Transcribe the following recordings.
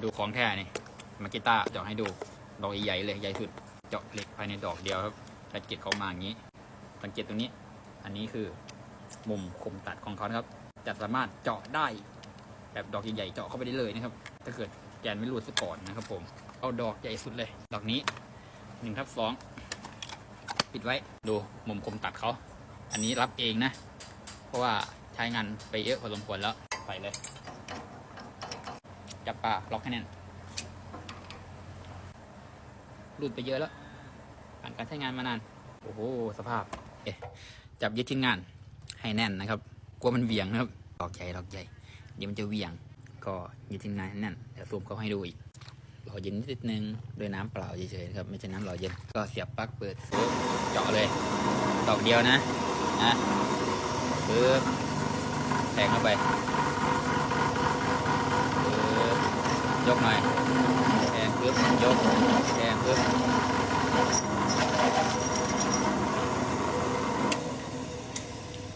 มาดูของแท้นี่มากิต้าเจาะให้ดู ดอกใหญ่เลยใหญ่สุด เจาะเหล็กภายในดอกเดียวครับแต่เกล็ดเขามาอย่างนี้ สังเกตตรงนี้ อันนี้คือมุมคมตัดของเขาครับ จะสามารถเจาะได้ แบบดอกใหญ่ๆเจาะเข้าไปได้เลยนะครับ ถ้าเกิดแกนไม่รูดซะก่อนนะครับ ผม เอาดอกใหญ่สุดเลย ดอกนี้หนึ่งทับสองปิดไว้ ดูมุมคมตัดเขา อันนี้รับเองนะ เพราะว่าใช้งานไปเยอะพอสมควรแล้วใส่เลย จับปลาล็อกให้แน่นรูดไปเยอะแล้วผ่านการใช้งานมานาน โอ้โห สภาพ เอ๊ะจับยึดชิ้นงาน ให้แน่นนะครับ กลัวมันเวียงนะครับดอกใหญ่ดอกใหญ่ เดี๋ยวมันจะเวียง ก็ยึดชิ้นงานให้แน่นเดี๋ยวซูมเขาให้ดูอีกรอเย็นนิดนึงด้วยน้ำเปล่าเฉยๆนะครับ ไม่ใช่น้ำหล่อเย็น ก็เสียบปลั๊กเปิดซื้อเจาะเลยดอกเดียวนะนะปึ๊บแทงเข้าไปปึ๊บ ยกหน่อยแทงปึ๊บยกแทงปึ๊บ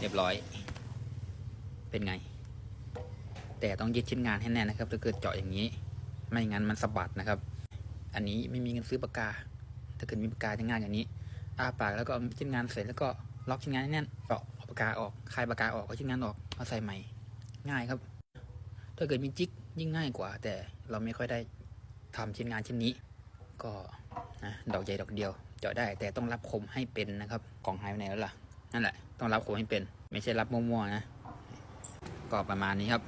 เรียบร้อย เป็นไง แต่ต้องยึดชิ้นงานให้แน่นนะครับถ้าเกิดเจาะอย่างนี้ ไม่งั้นมันสะบัดนะครับ อันนี้ไม่มีเงินซื้อปากกา ถ้าเกิดมีปากกาจะง่ายอย่างนี้อ้าปากแล้วก็เอาชิ้นงานเสร็จแล้วก็ล็อกชิ้นงานให้แน่นเจาะปากกาออกคลายปากกาออกเอาชิ้นงานออกเอาใส่ใหม่ ง่ายครับ ถ้าเกิดมีจิ๊ก ยิ่งง่ายกว่า แต่เราไม่ค่อยได้ทำชิ้นงานชิ้นนี้ ก็นะดอกใหญ่ดอกเดียวเจาะได้แต่ต้องรับคมให้เป็นนะครับกล่องหายไปไหนแล้วล่ะนั่นแหละต้องรับคมให้เป็น ไม่ใช่รับมั่วๆนะก็ประมาณนี้ครับ